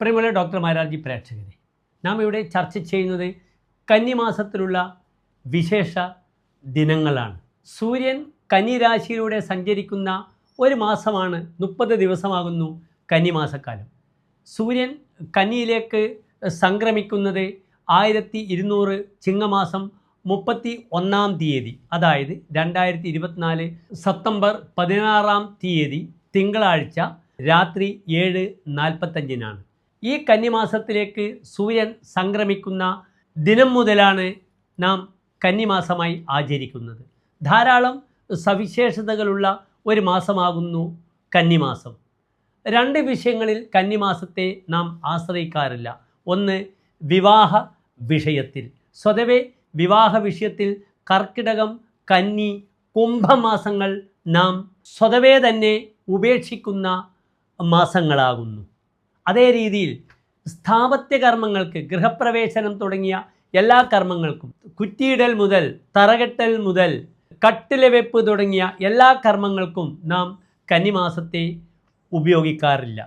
പ്രിയമുള്ള ഡോക്ടർ മാരാർജി പ്രേക്ഷകരെ നാം ഇവിടെ ചർച്ച ചെയ്യുന്നത് കന്നിമാസത്തിലുള്ള വിശേഷ ദിനങ്ങളാണ്. സൂര്യൻ കന്നിരാശിയിലൂടെ സഞ്ചരിക്കുന്ന ഒരു മാസമാണ് മുപ്പത് ദിവസമാകുന്നു കന്നിമാസക്കാലം. സൂര്യൻ കന്നിയിലേക്ക് സംക്രമിക്കുന്നത് ആയിരത്തി ഇരുന്നൂറ് ചിങ്ങമാസം മുപ്പത്തി ഒന്നാം തീയതി അതായത് രണ്ടായിരത്തി ഇരുപത്തിനാല് സെപ്റ്റംബർ പതിനാറാം തീയതി തിങ്കളാഴ്ച രാത്രി ഏഴ് നാൽപ്പത്തഞ്ചിനാണ് ഈ കന്നിമാസത്തിലേക്ക് സൂര്യൻ സംക്രമിക്കുന്ന ദിനം മുതലാണ് നാം കന്നിമാസമായി ആചരിക്കുന്നത്. ധാരാളം സവിശേഷതകളുള്ള ഒരു മാസമാകുന്നു കന്നിമാസം. രണ്ട് വിഷയങ്ങളിൽ കന്നിമാസത്തെ നാം ആശ്രയിക്കാറില്ല. ഒന്ന് വിവാഹ വിഷയത്തിൽ. സ്വതവേ വിവാഹ വിഷയത്തിൽ കർക്കിടകം കന്നി കുംഭമാസങ്ങൾ നാം സ്വതവേ തന്നെ ഉപേക്ഷിക്കുന്ന മാസങ്ങളാകുന്നു. അതേ രീതിയിൽ സ്ഥാപത്യ കർമ്മങ്ങൾക്ക് ഗൃഹപ്രവേശനം തുടങ്ങിയ എല്ലാ കർമ്മങ്ങൾക്കും കുറ്റിയിടൽ മുതൽ തറകെട്ടൽ മുതൽ കട്ടില വെപ്പ് തുടങ്ങിയ എല്ലാ കർമ്മങ്ങൾക്കും നാം കന്നിമാസത്തെ ഉപയോഗിക്കാറില്ല.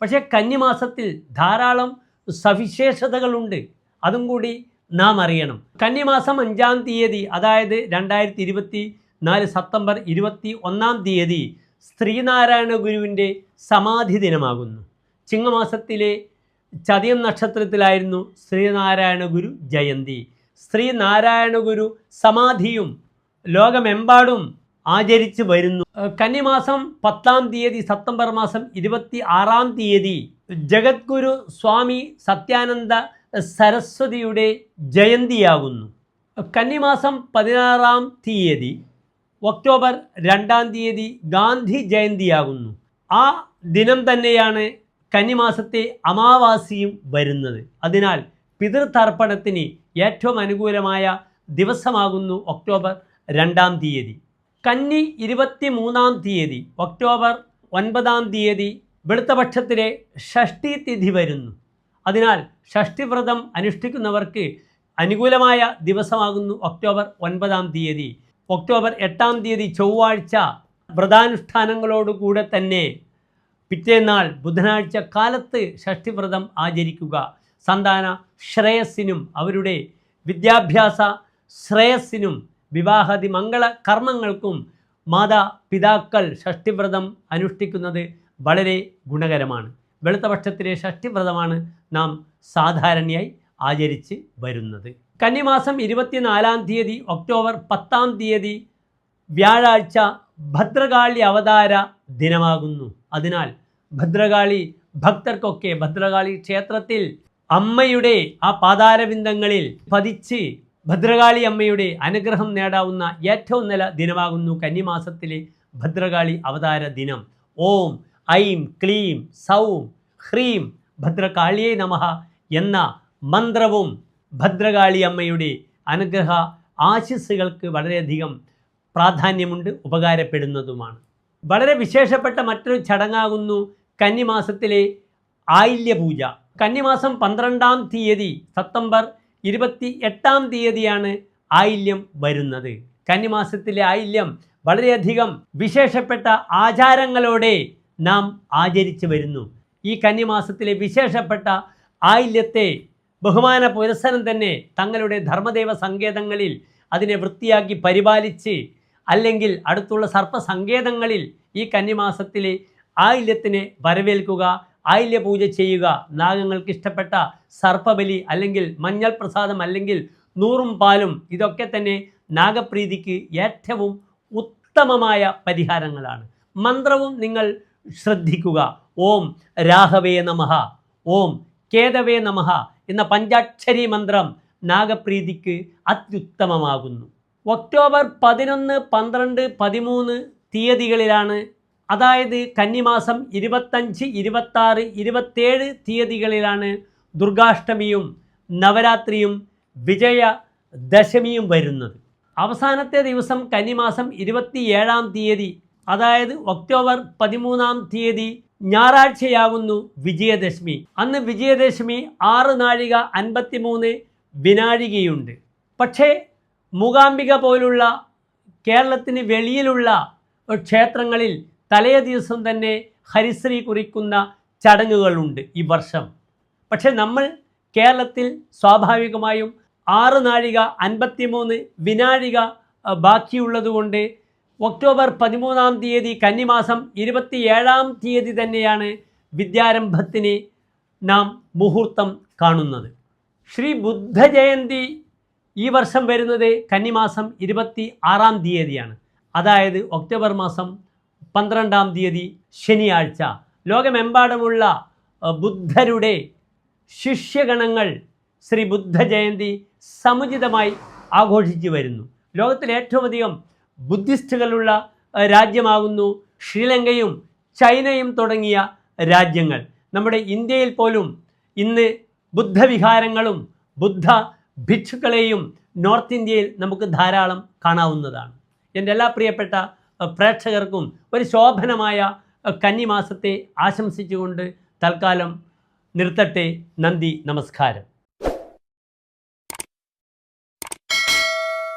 പക്ഷേ കന്നിമാസത്തിൽ ധാരാളം സവിശേഷതകളുണ്ട്. അതും കൂടി നാം അറിയണം. കന്നിമാസം അഞ്ചാം തീയതി അതായത് രണ്ടായിരത്തി ഇരുപത്തി നാല് സെപ്റ്റംബർ ഇരുപത്തി ഒന്നാം തീയതി ശ്രീനാരായണ ഗുരുവിന്റെ സമാധി ദിനമാകുന്നു ചിങ്ങമാസത്തിലെ ചതയം നക്ഷത്രത്തിലായിരുന്നു ശ്രീനാരായണ ഗുരു ജയന്തി. ശ്രീനാരായണ ഗുരു സമാധിയും ലോകമെമ്പാടും ആചരിച്ചു വരുന്നു. കന്നിമാസം പത്താം തീയതി സെപ്റ്റംബർ മാസം ഇരുപത്തി ആറാം തീയതി ജഗദ്ഗുരു സ്വാമി സത്യാനന്ദ സരസ്വതിയുടെ ജയന്തിയാകുന്നു. കന്നിമാസം പതിനാറാം തീയതി ഒക്ടോബർ രണ്ടാം തീയതി ഗാന്ധി ജയന്തിയാകുന്നു. ആ ദിനം തന്നെയാണ് കന്നിമാസത്തെ അമാവാസിയും വരുന്നത്. അതിനാൽ പിതൃതർപ്പണത്തിന് ഏറ്റവും അനുകൂലമായ ദിവസമാകുന്നു ഒക്ടോബർ രണ്ടാം തീയതി. കന്നി ഇരുപത്തി മൂന്നാം തീയതി ഒക്ടോബർ ഒൻപതാം തീയതി വെളുത്തപക്ഷത്തിലെ ഷഷ്ടി തിഥി വരുന്നു. അതിനാൽ ഷഷ്ടിവ്രതം അനുഷ്ഠിക്കുന്നവർക്ക് അനുകൂലമായ ദിവസമാകുന്നു ഒക്ടോബർ ഒൻപതാം തീയതി. ഒക്ടോബർ എട്ടാം തീയതി ചൊവ്വാഴ്ച വ്രതാനുഷ്ഠാനങ്ങളോടുകൂടെ തന്നെ പിറ്റേന്നാൾ ബുധനാഴ്ച കാലത്ത് ഷഷ്ടിവ്രതം ആചരിക്കുക. സന്താന ശ്രേയസ്സിനും അവരുടെ വിദ്യാഭ്യാസ ശ്രേയസ്സിനും വിവാഹാദി മംഗള കർമ്മങ്ങൾക്കും മാതാപിതാക്കൾ ഷഷ്ടിവ്രതം അനുഷ്ഠിക്കുന്നത് വളരെ ഗുണകരമാണ്. വെളുത്തപക്ഷത്തിലെ ഷഷ്ടിവ്രതമാണ് നാം സാധാരണയായി ആചരിച്ച് വരുന്നത്. കന്നിമാസം ഇരുപത്തിനാലാം തീയതി ഒക്ടോബർ പത്താം തീയതി വ്യാഴാഴ്ച ഭദ്രകാളി അവതാര ദിനമാകുന്നു. അതിനാൽ ഭദ്രകാളി ഭക്തർക്കൊക്കെ ഭദ്രകാളി ക്ഷേത്രത്തിൽ അമ്മയുടെ ആ പാതാരബിന്ദങ്ങളിൽ പതിച്ച് ഭദ്രകാളി അമ്മയുടെ അനുഗ്രഹം നേടാവുന്ന ഏറ്റവും നല്ല ദിനമാകുന്നു കന്നിമാസത്തിലെ ഭദ്രകാളി അവതാര ദിനം. ഓം ഐം ക്ലീം സൗം ഹ്രീം ഭദ്രകാളിയെ നമഃ എന്ന മന്ത്രവും ഭദ്രകാളി അമ്മയുടെ അനുഗ്രഹ ആശിസ്സുകൾക്ക് വളരെയധികം പ്രാധാന്യമുണ്ട് ഉപകാരപ്പെടുന്നതുമാണ്. വളരെ വിശേഷപ്പെട്ട മറ്റൊരു ചടങ്ങാകുന്നു കന്നിമാസത്തിലെ ആയില്യപൂജ. കന്നിമാസം പന്ത്രണ്ടാം തീയതി സെപ്റ്റംബർ ഇരുപത്തി എട്ടാം തീയതിയാണ് ആയില്യം വരുന്നത്. കന്നിമാസത്തിലെ ആയില്യം വളരെയധികം വിശേഷപ്പെട്ട ആചാരങ്ങളോടെ നാം ആചരിച്ചു വരുന്നു. ഈ കന്നിമാസത്തിലെ വിശേഷപ്പെട്ട ആയില്യത്തെ ബഹുമാന പുരസ്സരം തന്നെ തങ്ങളുടെ ധർമ്മദേവ സങ്കേതങ്ങളിൽ അതിനെ വൃത്തിയാക്കി പരിപാലിച്ച് അല്ലെങ്കിൽ അടുത്തുള്ള സർപ്പസങ്കേതങ്ങളിൽ ഈ കന്നിമാസത്തിൽ ആയില്യത്തിനെ വരവേൽക്കുക ആയില്യ പൂജ ചെയ്യുക. നാഗങ്ങൾക്ക് ഇഷ്ടപ്പെട്ട സർപ്പബലി അല്ലെങ്കിൽ മഞ്ഞൾ പ്രസാദം അല്ലെങ്കിൽ നൂറും പാലും ഇതൊക്കെ തന്നെ നാഗപ്രീതിക്ക് ഏറ്റവും ഉത്തമമായ പരിഹാരങ്ങളാണ്. മന്ത്രവും നിങ്ങൾ ശ്രദ്ധിക്കുക. ഓം രാഘവേ നമഃ ഓം കേതവേ നമഃ എന്ന പഞ്ചാക്ഷരി മന്ത്രം നാഗപ്രീതിക്ക് അത്യുത്തമമാകുന്നു. ഒക്ടോബർ പതിനൊന്ന് പന്ത്രണ്ട് പതിമൂന്ന് തീയതികളിലാണ് അതായത് കന്നിമാസം ഇരുപത്തഞ്ച് ഇരുപത്താറ് ഇരുപത്തേഴ് തീയതികളിലാണ് ദുർഗാഷ്ടമിയും നവരാത്രിയും വിജയ ദശമിയും വരുന്നത്. അവസാനത്തെ ദിവസം കന്നിമാസം ഇരുപത്തിയേഴാം തീയതി അതായത് ഒക്ടോബർ പതിമൂന്നാം തീയതി ഞായറാഴ്ചയാകുന്നു വിജയദശമി. അന്ന് വിജയദശമി ആറ് നാഴിക അൻപത്തിമൂന്ന് വിനാഴികയുണ്ട്. പക്ഷേ മൂകാംബിക പോലുള്ള കേരളത്തിന് വെളിയിലുള്ള ക്ഷേത്രങ്ങളിൽ തലേ ദിവസം തന്നെ ഹരിശ്രീ കുറിക്കുന്ന ചടങ്ങുകളുണ്ട് ഈ വർഷം. പക്ഷെ നമ്മൾ കേരളത്തിൽ സ്വാഭാവികമായും ആറ് നാഴിക അൻപത്തിമൂന്ന് വിനാഴിക ബാക്കിയുള്ളതുകൊണ്ട് ഒക്ടോബർ പതിമൂന്നാം തീയതി കന്നിമാസം ഇരുപത്തിയേഴാം തീയതി തന്നെയാണ് വിദ്യാരംഭത്തിന് നാം മുഹൂർത്തം കാണുന്നത്. ശ്രീ ബുദ്ധജയന്തി ഈ വർഷം വരുന്നത് കന്നിമാസം ഇരുപത്തി ആറാം തീയതിയാണ്. അതായത് ഒക്ടോബർ മാസം പന്ത്രണ്ടാം തീയതി ശനിയാഴ്ച. ലോകമെമ്പാടുമുള്ള ബുദ്ധരുടെ ശിഷ്യഗണങ്ങൾ ശ്രീ ബുദ്ധ ജയന്തി സമുചിതമായി ആഘോഷിച്ചു വരുന്നു. ലോകത്തിൽ ഏറ്റവും അധികം ബുദ്ധിസ്റ്റുകളുള്ള രാജ്യമാകുന്നു ശ്രീലങ്കയും ചൈനയും തുടങ്ങിയ രാജ്യങ്ങൾ. നമ്മുടെ ഇന്ത്യയിൽ പോലും ഇന്ന് ബുദ്ധവിഹാരങ്ങളും ബുദ്ധ ഭിക്ഷുക്കളെയും നോർത്ത് ഇന്ത്യയിൽ നമുക്ക് ധാരാളം കാണാവുന്നതാണ്. എന്റെ എല്ലാ പ്രിയപ്പെട്ട പ്രേക്ഷകർക്കും ഒരു ശോഭനമായ കന്നിമാസത്തെ ആശംസിച്ചുകൊണ്ട് തൽക്കാലം നിർത്തട്ടെ. നന്ദി നമസ്കാരം.